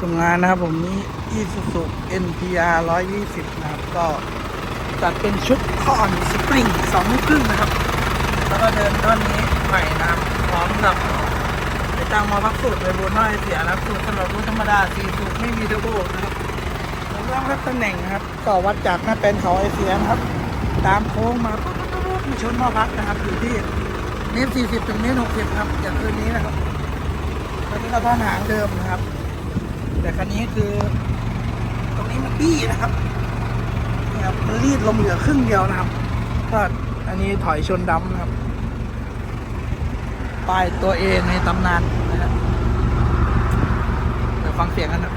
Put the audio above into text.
ทำงานนะครับผมนี้ Isuzu NPR 120 นะครับ ก็จัดเป็นชุดข้ออ่อนสปริงสองครึ่งนะครับ แล้วก็เดินท่อนนี้ใหม่นะครับ พร้อมกับติดตั้งมาพักสูตรไว้บนน้อยเสียนะครับสูตรสำหรับรถธรรมดาสี่สูตรไม่มีเทอร์โบนะครับแล้วก็รับตำแหน่งนะครับ ก็วัดจากหน้าเป็นเขาไอเสียนะครับ ตามโค้งมาปุ๊บปุ๊บปุ๊บมาชนหม้อพักนะครับอยู่ที่เมตรสี่สิบถึงเมตรหกสิบครับอย่างคืนนี้นะครับตอนนี้เราท่อนหางเดิมนะครับ แต่คันนี้คือ ตรงนี้มันบี้นะครับนี่ครับมันรีดลงเหลือครึ่งเดียวนะครับ ก็อันนี้ถอยชนดำนะครับป้ายตัวเอในตำนานนะครับเดี๋ยวฟังเสียงกันนะ